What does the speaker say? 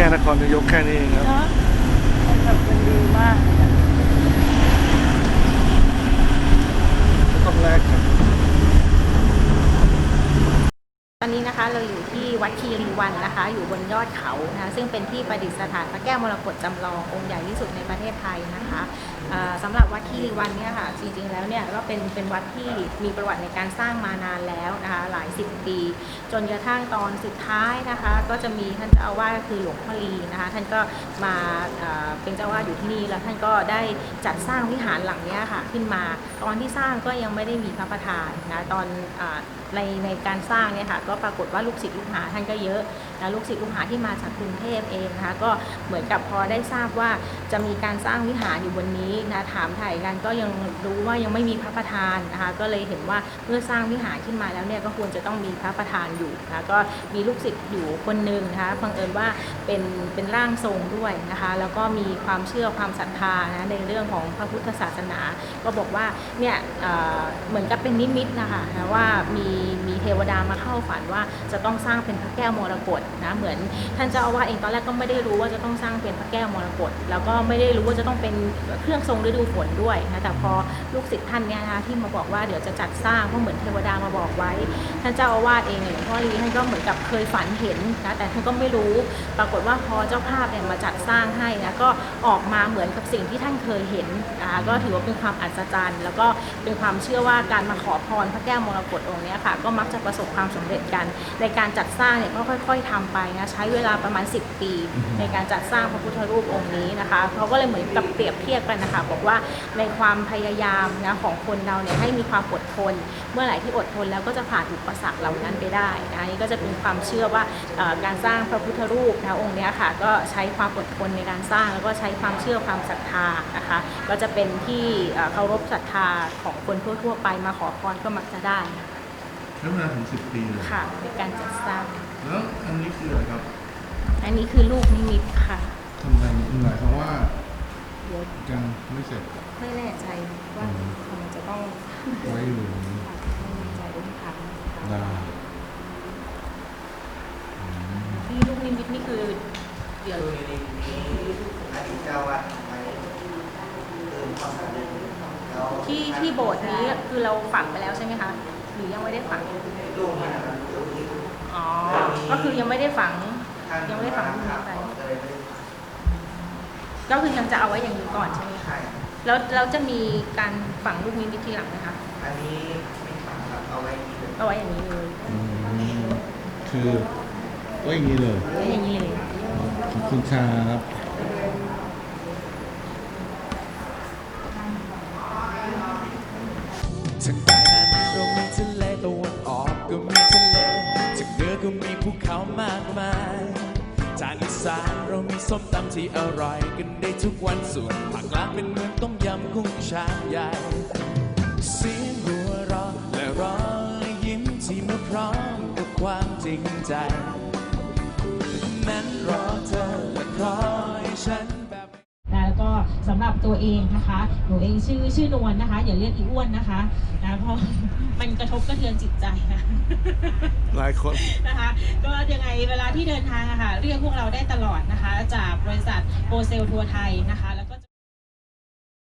ค่นครนายกแค่นี้เองครับเนาะมันแบบมันดีมากเลยอะต้องแลกกัน ตอนนี้นะคะเราอยู่ที่วัดคีรีวันนะคะ อยู่บนยอดเขานะคะซึ่งเป็นที่ประดิษฐานพระแก้วมรกตจำลององค์ใหญ่ที่สุดในประเทศไทยนะคะสำหรับวัดคีรีวันเนี่ยค่ะจริงๆแล้วเนี่ยก็เป็นเป็นวัดที่มีประวัติในการสร้างมานานแล้วนะคะหลายสิบปี จนกระทั่งตอนสุดท้ายนะคะ ก็จะมีท่านเจ้าอาวาสก็คือหลวงพ่อลีนะคะ ท่านก็มาเป็นเจ้าอาวาสอยู่ที่นี่แล้วท่านก็ได้จัดสร้างวิหารหลังเนี้ยค่ะขึ้นมา ตอนที่สร้างก็ยังไม่ได้มีพระประธานนะตอนในในการสร้างเนี่ยค่ะก็ปรากฏว่าลูกศิษย์ลูกหาท่านก็เยอะนะลูกศิษย์ลูกหาที่มาจากกรุงเทพเองนะคะก็เหมือนกับพอได้ทราบว่าจะมีการสร้างวิหารอยู่บนนี้นะถามถ่ายกันก็ยังรู้ว่ายังไม่มีพระประธานนะคะก็เลยเห็นว่าเมื่อสร้างวิหารขึ้นมาแล้วเนี่ยก็ควรจะต้องมีพระประธานอยู่นะคะก็มีลูกศิษย์อยู่คนหนึ่งนะคะบังเอิญว่าเป็นเป็นร่างทรงด้วยนะคะแล้วก็มีความเชื่อความศรัทธานะในเรื่องของพระพุทธศาสนา ก็บอกว่าเนี่ยเเหมือนกับเป็นนิมิตนะคะนะว่ามีมีเทวดามาเข้าฝันว่าจะต้องสร้างเป็นพระแก้วมรกตนะเหมือนท่านเจ้าอาวาสเองตอนแรกก็ไม่ได้รู้ว่าจะต้องสร้างเป็นพระแก้วมรกตแล้วก็ไม่ได้รู้ว่าจะต้องเป็นเครื่องทรงฤดูฝนด้วยนะแต่พอลูกศิษย์ท่านเนี่ยนะคะที่มาบอกว่าเดี๋ยวจะจัดสร้างเพราะเหมือนเทวดามาบอกไว้ ท่านเจ้าอาวาสเองหลวงพ่อลีท่านก็เหมือนกับเคยฝันเห็นนะแต่ท่านก็ไม่รู้ปรากฏว่าพอเจ้าภาพเนี่ยมาจัดสร้างให้นะก็ออกมาเหมือนกับสิ่งที่ท่านเคยเห็นนะก็ถือว่าเป็นความอัศจรรย์ แล้วก็เป็นความเชื่อว่าการมาขอพรพระแก้วมรกตองค์นี้ค่ะก็มักจะประสบความสำเร็จกัน ในการจัดสร้างเนี่ยก็ค่อย ๆทำไปนะใช้เวลาประมาณ 10 ปี ในการจัดสร้างพระพุทธรูปองค์นี้นะคะเขาก็เลยเหมือนกับเปรียบเทียบกันนะคะบอกว่าในความพยายามนะของคนเราเนี่ยให้มีความอดทน เมื่อไหร่ที่อดทนแล้วก็จะผ่านอุปสรรคเหล่านั้นไปได้นะอันนี่ก็จะเป็นความเชื่อว่าเอ่อการสร้างพระพุทธรูปนะองค์เนี้ยค่ะก็ใช้ความอดทนในการสร้างแล้วก็ใช้ความเชื่อความศรัทธานะคะ ก็จะเป็นที่เอ่อเคารพศรัทธาของคนทั่ว ๆ ไปมาขอพรก็มักจะได้นะคะ ใช้เวลาถึงสิบปีเลยค่ะในการจัดสร้าง แล้วอันนี้คืออะไรครับอันนี้คือลูกนิมิตค่ะทำไมหมายความว่าเดี๋ยวยังไม่เสร็จไม่แน่ใจว่ามันจะต้องไว้อยู่อย่างนี้ไม่แน่ใจต้องถามได้อืมที่ลูกนิมิตนี่คือเดี๋ยวคือในนี้อดีตเจ้าวัดไว้เติมความสำเร็จแล้วที่ที่โบสถ์นี้คือเราฝังไปแล้วใช่ไหมคะห รือยังไม่ได้ฝังลูกนี่นะครับลูกนี้อ๋อ ก็คือยังไม่ได้ฝังท่านยังไม่ได้ฝังลูกนิครัมิบตไปก็เลยไม่ได้ก็คือยังจะเอาไว้อย่างนี้ก่อนใช่ไหมคะใช่แล้วเราจะมีการฝังลูกนิมิตทีหลังไหมคะ อันนี้ไม่ฝังครับเอาไว้ที่เดิมเอาไว้อย่างนี้เลยอืมคือไว้อย่างนี้เลยไว้อย่างนี้เลย ขอบคุณครับ มามากมายจากอีสานเรามีส้มตำที่อร่อยกันได้ทุกวันส่วนภาคกลางเป็นเหมือนต้มยำกุ้งชามใหญ่เสียงหัวเราะและรอยยิ้มที่มาพร้อมกับความจริงใจ นั้นรอเธอและคอยฉัน หรับตัวเองนะคะ หนูเองชื่อชื่อนวลนะคะ อย่าเรียกอีอ้วนนะคะนะเพราะมันกระทบกระเทือนจิตใจนะหลายคนนะคะ ก็ยังไงเวลาที่เดินทางอะค่ะ เรียกพวกเราได้ตลอดนะคะ จากบริษัทโปรเซลทัวร์ไทยนะคะแล้ว